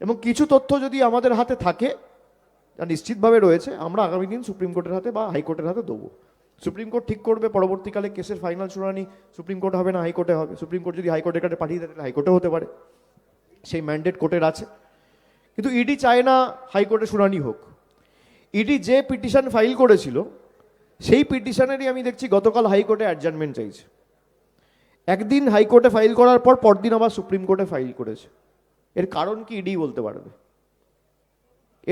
এবং কিছু তথ্য যদি আমাদের হাতে থাকে নিশ্চিতভাবে রয়েছে, আমরা আগামী দিন সুপ্রিম কোর্টের হাতে বা হাইকোর্টের হাতে দেবো। সুপ্রিম কোর্ট ঠিক করবে, পরবর্তীকালে কেসের ফাইনাল শুনানি সুপ্রিম কোর্ট হবে না, হাইকোর্টে হবে। সুপ্রিম কোর্ট যদি হাইকোর্টের কাছে পাঠিয়ে দেয়, তাহলে হাইকোর্টে হতে পারে। সেই ম্যান্ডেট কোর্টের আছে। কিন্তু ইডি চায় না হাইকোর্টে শুনানি হোক। ইডি যে পিটিশন ফাইল করেছিল, সেই পিটিশনেরই আমি দেখছি গতকাল হাইকোর্টে অ্যাডজার্নমেন্ট চাইছে। একদিন হাইকোর্টে ফাইল করার পর পরদিন আবার সুপ্রিম কোর্টে ফাইল করেছে। এর কারণ কি ইডি বলতে পারবে?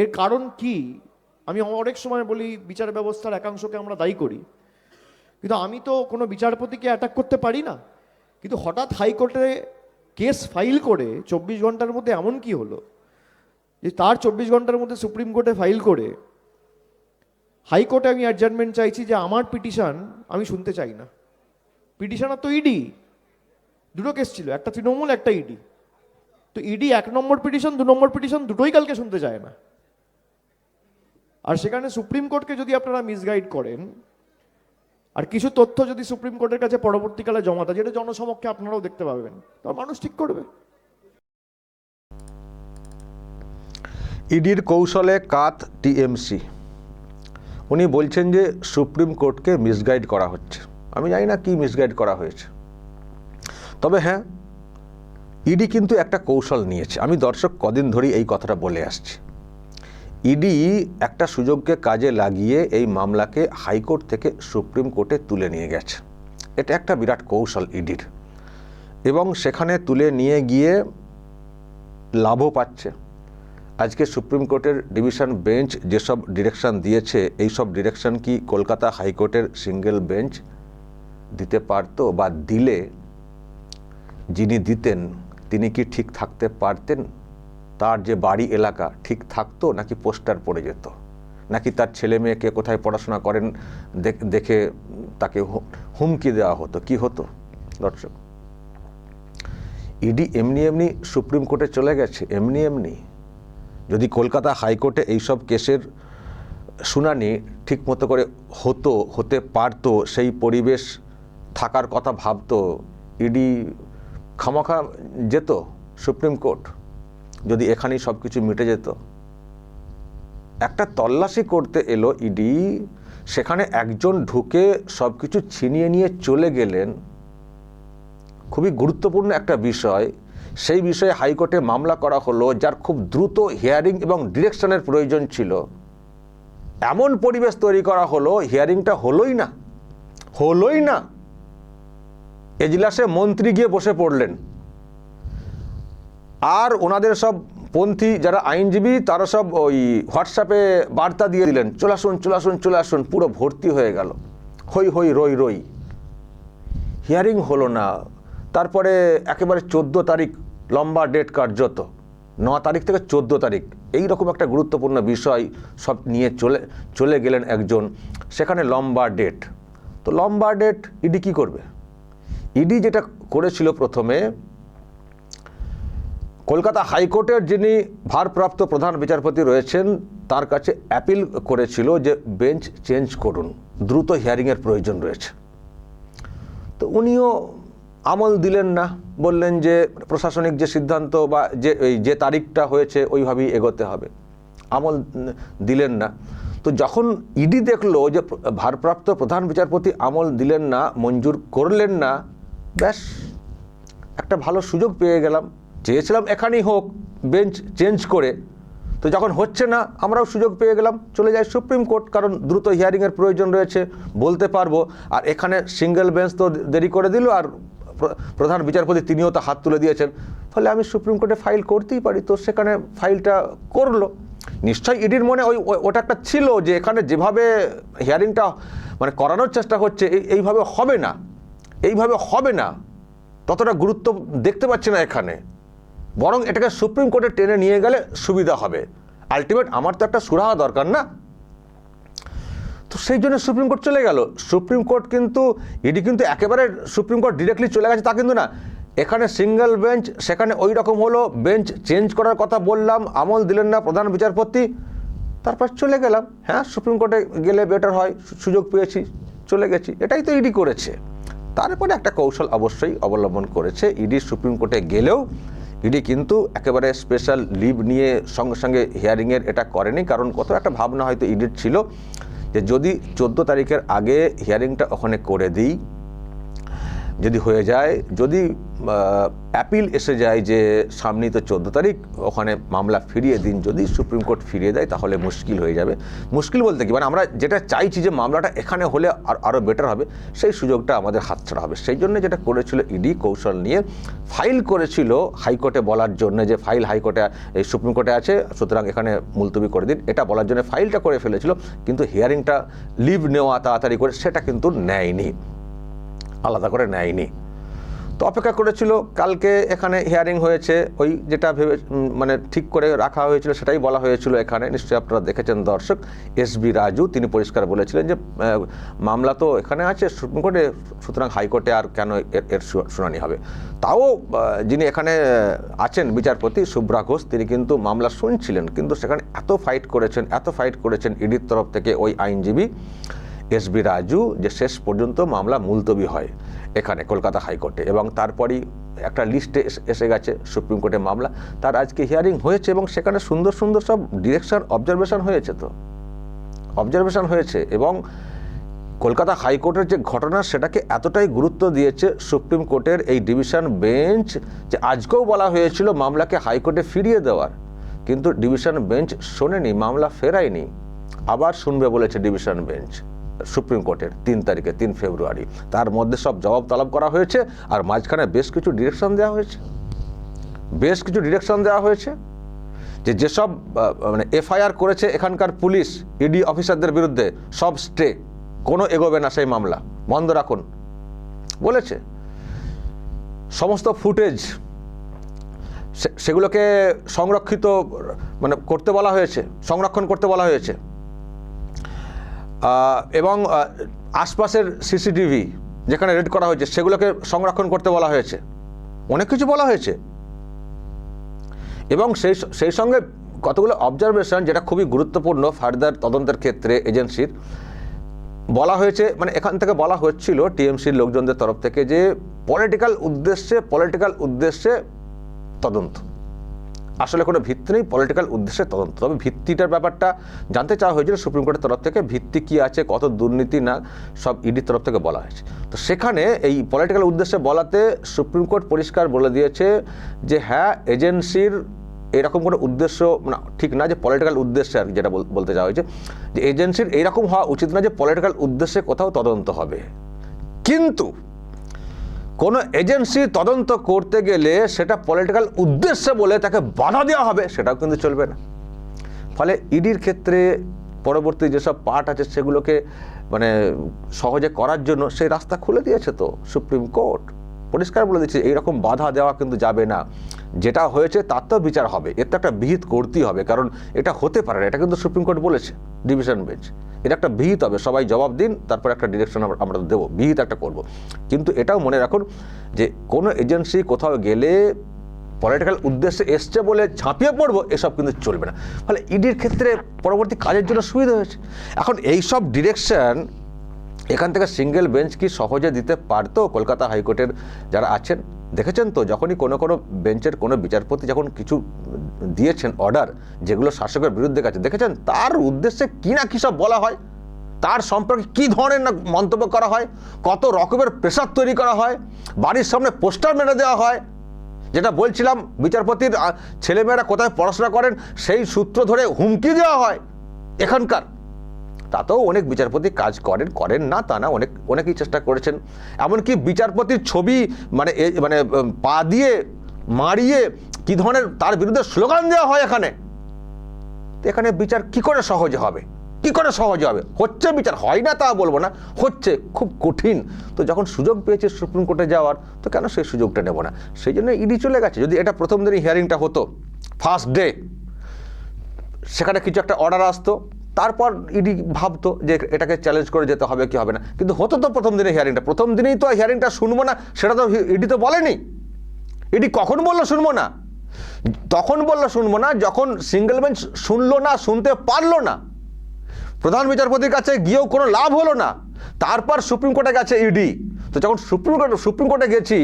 এর কারণ কি? আমি অনেক সময় বলি বিচার ব্যবস্থার একাংশকে আমরা দায়ী করি। কিন্তু আমি তো কোনো বিচারপতিকে অ্যাটাক করতে পারি না। কিন্তু হঠাৎ হাইকোর্টে কেস ফাইল করে চব্বিশ ঘণ্টার মধ্যে এমন কি হলো? যে তার চব্বিশ ঘণ্টার মধ্যে সুপ্রিম কোর্টে ফাইল করে হাইকোর্টে আমি অ্যাডজার্নমেন্ট চাইছি যে আমার পিটিশন আমি শুনতে চাই না। পিটিশনার তো ইডি। দুটো কেস ছিল, একটা তৃণমূল, একটা ইডি। তো ইডি এক নম্বর পিটিশন দু নম্বর পিটিশন দুটোই কালকে শুনতে চায় না। আর সেখানে সুপ্রিম কোর্টকে যদি আপনারা মিসগাইড করেন, আর কিছু তথ্য যদি সুপ্রিম কোর্টের কাছে পরবর্তীকালে জমা দেয়, যেটা জনসমক্ষে আপনারাও দেখতে পাবেন তো মানুষ ঠিক করবে। ইডির কৌশলে কাত টিএমসি উনি বলছেন যে সুপ্রিম কোর্টকে মিসগাইড করা হচ্ছে। আমি জানি না কি মিসগাইড করা হয়েছে। তবে হ্যাঁ ইডি কিন্তু একটা কৌশল নিয়েছে। আমি দর্শক কদিন ধরেই এই কথাটা বলে আসছি। ইডি একটা সুযোগকে কাজে লাগিয়ে এই মামলাকে হাইকোর্ট থেকে সুপ্রিম কোর্টে তুলে নিয়ে গেছে। এটা একটা বিরাট কৌশল ইডির। এবং সেখানে তুলে নিয়ে গিয়ে লাভও পাচ্ছে। আজকে সুপ্রিম কোর্টের ডিভিশন বেঞ্চ যেসব ডিরেকশন দিয়েছে এই সব ডিরেকশন কি কলকাতা হাইকোর্টের সিঙ্গেল বেঞ্চ দিতে পারতো বা দিলে যিনি দিতেন তিনি কি ঠিক থাকতে পারতেন? তার যে বাড়ি এলাকা, ঠিক থাকতো নাকি পোস্টার পড়ে যেত? নাকি তার ছেলে মেয়েকে কোথায় পড়াশোনা করেন দেখ- তাকে হুমকি দেওয়া হতো? কি হতো? দর্শক, ইডি এমনি এমনি সুপ্রিম কোর্টে চলে গেছে। এমনি এমনি যদি কলকাতা হাইকোর্টে এইসব কেসের শুনানি ঠিক মতো করে হতো, হতে পারতো, সেই পরিবেশ থাকার কথা ভাবতো, ইডি খামাখা যেত সুপ্রিম কোর্ট, যদি এখানেই সব কিছু মিটে যেত। একটা তল্লাশি করতে এলো ইডি, সেখানে একজন ঢুকে সব কিছু ছিনিয়ে নিয়ে চলে গেলেন। খুবই গুরুত্বপূর্ণ একটা বিষয়, সেই বিষয়ে হাইকোর্টে মামলা করা হলো, যার খুব দ্রুত হিয়ারিং এবং ডিরেকশনের প্রয়োজন ছিল। এমন পরিবেশ তৈরি করা হলো, হিয়ারিংটা হলোই না হলোই না। এজলাসে মন্ত্রী গিয়ে বসে পড়লেন। আর ওনাদের সব পন্থী যারা আইনজীবী, তারা সব ওই হোয়াটসঅ্যাপে বার্তা দিয়ে দিলেন, চলে আসুন চলে আসুন চলে আসুন। পুরো ভর্তি হয়ে গেল। হই হই, রই রই। হিয়ারিং হলো না। তারপরে একেবারে চোদ্দ তারিখ, লম্বা ডেট কার্যত। ন তারিখ থেকে চোদ্দ তারিখ এই রকম একটা গুরুত্বপূর্ণ বিষয় সব নিয়ে চলে চলে গেলেন একজন। সেখানে লম্বা ডেট তো লম্বা ডেট ইডি কী করবে? ইডি যেটা করেছিল প্রথমে, কলকাতা হাইকোর্টের যিনি ভারপ্রাপ্ত প্রধান বিচারপতি রয়েছেন, তার কাছে অ্যাপিল করেছিল যে বেঞ্চ চেঞ্জ করুন, দ্রুত হিয়ারিংয়ের প্রয়োজন রয়েছে। তো উনিও আমল দিলেন না, বললেন যে প্রশাসনিক যে সিদ্ধান্ত বা যে, এই যে তারিখটা হয়েছে, ওইভাবেই এগোতে হবে। আমল দিলেন না। তো যখন ইডি দেখল যে ভারপ্রাপ্ত প্রধান বিচারপতি আমল দিলেন না, মঞ্জুর করলেন না ব্যাস, একটা ভালো সুযোগ পেয়ে গেলাম। চেয়েছিলাম এখানেই হোক বেঞ্চ চেঞ্জ করে। তো যখন হচ্ছে না, আমরাও সুযোগ পেয়ে গেলাম, চলে যাই সুপ্রিম কোর্ট, কারণ দ্রুত হিয়ারিংয়ের প্রয়োজন রয়েছে, বলতে পারব। আর এখানে সিঙ্গেল বেঞ্চ তো দেরি করে দিল, আর প্রধান বিচারপতি তিনিও তো হাত তুলে দিয়েছেন। ফলে আমি সুপ্রিম কোর্টে ফাইল করতেই পারি, তো সেখানে ফাইলটা করল। নিশ্চয়ই ইডির মনে ওই ওটা একটা ছিল যে এখানে যেভাবে হিয়ারিংটা মানে করানোর চেষ্টা হচ্ছে, এই- এইভাবে হবে না। এইভাবে হবে না, ততটা গুরুত্ব দেখতে পাচ্ছি না এখানে। বরং এটাকে সুপ্রিম কোর্টে টেনে নিয়ে গেলে সুবিধা হবে। আলটিমেট আমার তো একটা সুরাহা দরকার না? তো সেই জন্য সুপ্রিম কোর্ট চলে গেল। সুপ্রিম কোর্ট কিন্তু, ইডি কিন্তু একেবারে সুপ্রিম কোর্ট ডিরেক্টলি চলে গেছে তা কিন্তু না। এখানে সিঙ্গেল বেঞ্চ সেখানে ওই রকম হলো বেঞ্চ চেঞ্জ করার কথা বললাম, আমল দিলেন না প্রধান বিচারপতি। তারপর চলে গেলাম। হ্যাঁ সুপ্রিম কোর্টে গেলে বেটার হয় সুযোগ পেয়েছি, চলে গেছি। এটাই তো ইডি করেছে। তারপরে একটা কৌশল অবশ্যই অবলম্বন করেছে ইডি সুপ্রিম কোর্টে গেলেও ইডি কিন্তু একেবারে স্পেশাল লিভ নিয়ে সঙ্গে সঙ্গে হিয়ারিংয়ের এটা করেনি, কারণ কত একটা ভাবনা হয়তো ইডির ছিল যে যদি চোদ্দ তারিখের আগে হিয়ারিংটা ওখানে করে দিই যদি হয়ে যায়, যদি অ্যাপিল এসে যায় যে সামনেই তো চোদ্দ তারিখ, ওখানে মামলা ফিরিয়ে দিন, যদি সুপ্রিম কোর্ট ফিরিয়ে দেয়, তাহলে মুশকিল হয়ে যাবে। মুশকিল বলতে কি? মানে আমরা যেটা চাইছি যে মামলাটা এখানে হলে আর আরও বেটার হবে, সেই সুযোগটা আমাদের হাতছাড়া হবে। সেই জন্য যেটা করেছিল ইডি কৌশল নিয়ে ফাইল করেছিল হাইকোর্টে বলার জন্য যে ফাইল হাইকোর্টে, এই সুপ্রিম কোর্টে আছে, সুতরাং এখানে মুলতবি করে দিন। এটা বলার জন্য ফাইলটা করে ফেলেছিল, কিন্তু হিয়ারিংটা লিভ নেওয়া তাড়াতাড়ি করে, সেটা কিন্তু নেয়নি। আলাদা করে নেয়নি। তো অপেক্ষা করেছিল, কালকে এখানে হিয়ারিং হয়েছে, ওই যেটা ভেবে মানে ঠিক করে রাখা হয়েছিল সেটাই বলা হয়েছিল এখানে, নিশ্চয়ই আপনারা দেখেছেন দর্শক। এস বি রাজু, তিনি পরিষ্কার বলেছিলেন যে মামলা তো এখানে আছে, সুপ্রিম কোর্টে, সুতরাং হাইকোর্টে আর কেন এর শুনানি হবে? তাও যিনি এখানে আছেন বিচারপতি শুভ্রা ঘোষ, তিনি কিন্তু মামলা শুনছিলেন, কিন্তু সেখানে এত ফাইট করেছেন, এত ফাইট করেছেন ইডির তরফ থেকে ওই আইনজীবী। এস বি রাজু যে শেষ পর্যন্ত মামলা মুলতবি হয় এখানে, কলকাতা হাইকোর্টে। এবং তারপরই একটা লিস্টে এসে গেছে সুপ্রিম কোর্টে মামলা। তার আজকে হিয়ারিং হয়েছে এবং সেখানে সুন্দর সুন্দর সব ডিরেকশন, অবজারভেশন হয়েছে তো। অবজারভেশন হয়েছে এবং কলকাতা হাইকোর্টের যে ঘটনা সেটাকে এতটাই গুরুত্ব দিয়েছে সুপ্রিম কোর্টের এই ডিভিশন বেঞ্চ যে আজকেও বলা হয়েছিল মামলাকে হাইকোর্টে ফিরিয়ে দেওয়ার। কিন্তু ডিভিশন বেঞ্চ শোনেনি, মামলা ফেরায়নি। আবার শুনবে বলেছে ডিভিশন বেঞ্চ। সুপ্রিম কোর্টের তিন তারিখে, তিন ফেব্রুয়ারি। তার মধ্যে সব জবাব তলব করা হয়েছে আর মাঝখানে বেশ কিছু ডিরেকশন দেওয়া হয়েছে। বেশ কিছু ডিরেকশন দেওয়া হয়েছে যে যেসব মানে এফআইআর করেছে এখানকার পুলিশ, ইডি অফিসারদের বিরুদ্ধে, সব স্টে, কোনো এগোবে না সেই মামলা। বন্ধ রাখুন। বলেছে। সমস্ত ফুটেজ সেগুলোকে সংরক্ষিত মানে করতে বলা হয়েছে, সংরক্ষণ করতে বলা হয়েছে। এবং আশপাশের সিসিটিভি যেখানে রেড করা হয়েছে, সেগুলোকে সংরক্ষণ করতে বলা হয়েছে। অনেক কিছু বলা হয়েছে। এবং সেই সেই সঙ্গে কতগুলো অবজারভেশন যেটা খুবই গুরুত্বপূর্ণ ফার্দার তদন্তের ক্ষেত্রে এজেন্সির বলা হয়েছে মানে এখান থেকে বলা হচ্ছিল টিএমসির লোকজনদের তরফ থেকে যে পলিটিক্যাল উদ্দেশ্যে পলিটিক্যাল উদ্দেশ্যে তদন্ত। আসলে কোনো ভিত্তি নেই পলিটিক্যাল উদ্দেশ্যে তদন্ত। তবে ভিত্তিটার ব্যাপারটা জানতে চাওয়া হয়েছিল সুপ্রিম কোর্টের তরফ থেকে, ভিত্তি কী আছে, কত দুর্নীতি না, সব ইডির তরফ থেকে বলা হয়েছে। তো সেখানে এই পলিটিক্যাল উদ্দেশ্যে বলাতে সুপ্রিম কোর্ট পরিষ্কার বলে দিয়েছে যে হ্যাঁ এজেন্সির এরকম কোনো উদ্দেশ্য না ঠিক না যে পলিটিক্যাল উদ্দেশ্যে আর যেটা বল- বলতে চাওয়া হয়েছে, যে এজেন্সির এইরকম হওয়া উচিত না যে পলিটিক্যাল উদ্দেশ্যে কোথাও তদন্ত হবে। কিন্তু কোনো এজেন্সি তদন্ত করতে গেলে সেটা পলিটিক্যাল উদ্দেশ্যে বলে তাকে বাধা দেওয়া হবে, সেটাও কিন্তু চলবে না। ফলে ইডির ক্ষেত্রে পরবর্তী যেসব পার্ট আছে সেগুলোকে মানে সহজে করার জন্য সেই রাস্তা খুলে দিয়েছে তো সুপ্রিম কোর্ট পরিষ্কার বলে দিচ্ছে, এইরকম বাধা দেওয়া কিন্তু যাবে না। যেটা হয়েছে তার তো বিচার হবে, এর তো একটা বিহিত করতেই হবে, কারণ এটা হতে পারে না, এটা কিন্তু সুপ্রিম কোর্ট বলেছে ডিভিশন বেঞ্চ এটা একটা বিহিত হবে, সবাই জবাব দিন, তারপর একটা ডিরেকশন আমরা দেবো, বিহিত একটা করব। কিন্তু এটাও মনে রাখুন যে কোনো এজেন্সি কোথাও গেলে পলিটিক্যাল উদ্দেশ্যে এসছে বলে ঝাঁপিয়ে পড়ব, এসব কিন্তু চলবে না। ফলে ইডির ক্ষেত্রে পরবর্তী কাজের জন্য সুবিধা হয়েছে। এখন এই সব ডিরেকশন এখান থেকে সিঙ্গেল বেঞ্চ কি সহজে দিতে পারতো কলকাতা হাইকোর্টের যারা আছেন? দেখেছেন তো, যখনই কোনো কোনো বেঞ্চের কোনো বিচারপতি যখন কিছু দিয়েছেন অর্ডার, যেগুলো শাসকের বিরুদ্ধে গেছে, দেখেছেন? তার উদ্দেশ্যে কি না কী সব বলা হয়? তার সম্পর্কে কি ধরনের না মন্তব্য করা হয়? কত রকমের প্রেশার তৈরি করা হয়? বাড়ির সামনে পোস্টার মেরে দেওয়া হয়? যেটা বলছিলাম, বিচারপতির ছেলেমেয়েরা কোথায় পড়াশোনা করেন, সেই সূত্র ধরে হুমকি দেওয়া হয়। এখানকার তাতেও অনেক বিচারপতি কাজ করেন করেন না, তা না, অনেক, অনেকেই চেষ্টা করেছেন। এমনকি বিচারপতির ছবি মানে মানে পা দিয়ে মারিয়ে কি ধরনের তার বিরুদ্ধে স্লোগান দেওয়া হয় এখানে? এখানে বিচার কি করে সহজে হবে? কি করে সহজে হবে? হচ্ছে বিচার, হয় না তা বলব না, হচ্ছে খুব কঠিন। তো যখন সুযোগ পেয়েছে সুপ্রিম কোর্টে যাওয়ার, তো কেন সেই সুযোগটা নেব না? সেই জন্য ইডি চলে গেছে। যদি এটা প্রথম দিনই হিয়ারিংটা হতো ফার্স্ট ডে সেখানে কিছু একটা অর্ডার আসতো তারপর ইডি ভাবতো যে এটাকে চ্যালেঞ্জ করে যেতে হবে, কি হবে না। কিন্তু হতো তো প্রথম দিনে হিয়ারিংটা প্রথম দিনেই তো হিয়ারিংটা শুনব না, সেটা তো ইডি তো বলেনি। ইডি কখন বলল শুনব না? তখন বলল শুনব না যখন সিঙ্গেল বেঞ্চ শুনলো না, শুনতে পারল না। প্রধান বিচারপতির কাছে গিয়েও কোনো লাভ হলো না। তারপর সুপ্রিম কোর্টে গেছে ইডি। তো যখন সুপ্রিম কোর্ট সুপ্রিম কোর্টে গেছি,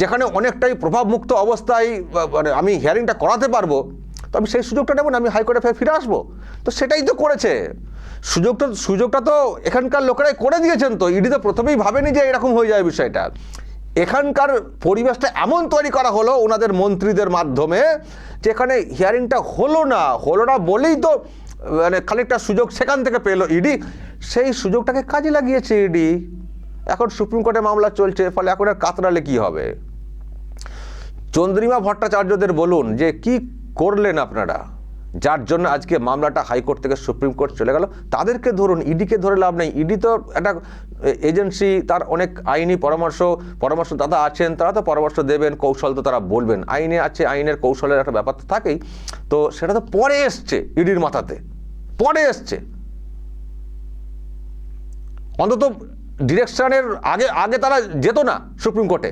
যেখানে অনেকটাই প্রভাবমুক্ত অবস্থায় মানে আমি হিয়ারিংটা করাতে পারব তো আমি সেই সুযোগটা নেব না, আমি হাইকোর্টে ফের ফিরে আসব। তো সেটাই তো করেছে। সুযোগটা সুযোগটা তো এখানকার লোকেরাই করে দিয়েছেন তো। ইডি তো প্রথমেই ভাবেনি যে এরকম হয়ে যায় বিষয়টা। এখানকার পরিবেশটা এমন তৈরি করা হলো ওনাদের মন্ত্রীদের মাধ্যমে, যে এখানে হিয়ারিংটা হলো না। হলো না বলেই তো মানে খানিকটা সুযোগ সেখান থেকে পেল ইডি। সেই সুযোগটাকে কাজে লাগিয়েছে ইডি। এখন সুপ্রিম কোর্টে মামলা চলছে, ফলে এখন আর কাতরালে কী হবে? চন্দ্রিমা ভট্টাচার্যদের বলুন যে কি করলেন আপনারা, যার জন্য আজকে মামলাটা হাইকোর্ট থেকে সুপ্রিম কোর্ট চলে গেল। তাদেরকে ধরুন, ইডিকে ধরে লাভ নেই। ইডি তো একটা এজেন্সি, তার অনেক আইনি পরামর্শ পরামর্শদাতা আছেন, তারা তো পরামর্শ দেবেন, কৌশল তো তারা বলবেন। আইনে আছে, আইনের কৌশলের একটা ব্যাপার তো থাকেই। তো সেটা তো পরে এসছে ইডির মাথাতে, পরে এসছে। অন্তত ডিরেকশনের আগে আগে তারা যেত না সুপ্রিম কোর্টে।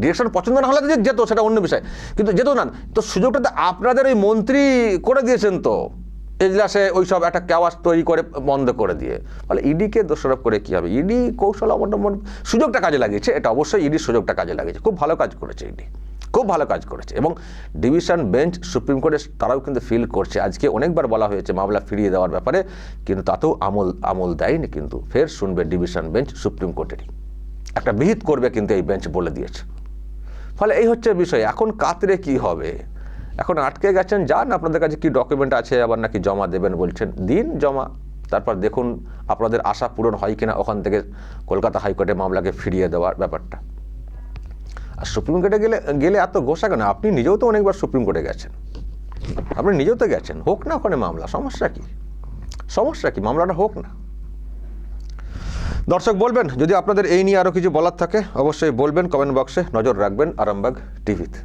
ডিরেকশন পছন্দ না হলে যেত, সেটা অন্য বিষয়। কিন্তু যেত না, তো সুযোগটা তো আপনাদের ওই মন্ত্রী করে দিয়েছেন তো। এজলাসে ওই সব একটা ক্যাওয়াস তৈরি করে বন্ধ করে দিয়ে। ফলে ইডিকে দোষারোপ করে কী হবে? ইডি কৌশল অবলম্বন সুযোগটা কাজে লাগিয়েছে, এটা অবশ্যই ইডির সুযোগটা কাজে লাগিয়েছে। খুব ভালো কাজ করেছে ইডি খুব ভালো কাজ করেছে। এবং ডিভিশন বেঞ্চ সুপ্রিম কোর্টে তারাও কিন্তু ফিল করছে। আজকে অনেকবার বলা হয়েছে মামলা ফিরিয়ে দেওয়ার ব্যাপারে, কিন্তু তাতেও আমল আমল দেয়নি কিন্তু। ফের শুনবে ডিভিশন বেঞ্চ সুপ্রিম কোর্টেরই একটা বিহিত করবে কিন্তু এই বেঞ্চ বলে দিয়েছে। ফলে এই হচ্ছে বিষয়, এখন কাতরে কি হবে? এখন আটকে গেছেন, যান, আপনাদের কাছে কি ডকুমেন্ট আছে, আবার নাকি জমা দেবেন বলছেন, দিন জমা, তারপর দেখুন আপনাদের আশা পূরণ হয় কিনা ওখান থেকে কলকাতা হাইকোর্টে মামলাকে ফিরিয়ে দেওয়ার ব্যাপারটা। আর সুপ্রিম কোর্টে গেলে গেলে এত গোসা কেন? আপনি নিজেও তো অনেকবার সুপ্রিম কোর্টে গেছেন। আপনি নিজেও তো গেছেন, হোক না ওখানে মামলা, সমস্যা কি? সমস্যা কি? মামলাটা হোক না। দর্শক, বলবেন, যদি আপনাদের এই নিয়ে আরও কিছু বলার থাকে, অবশ্যই বলবেন, কমেন্ট বক্সে নজর রাখবেন আরামবাগ টিভিতে।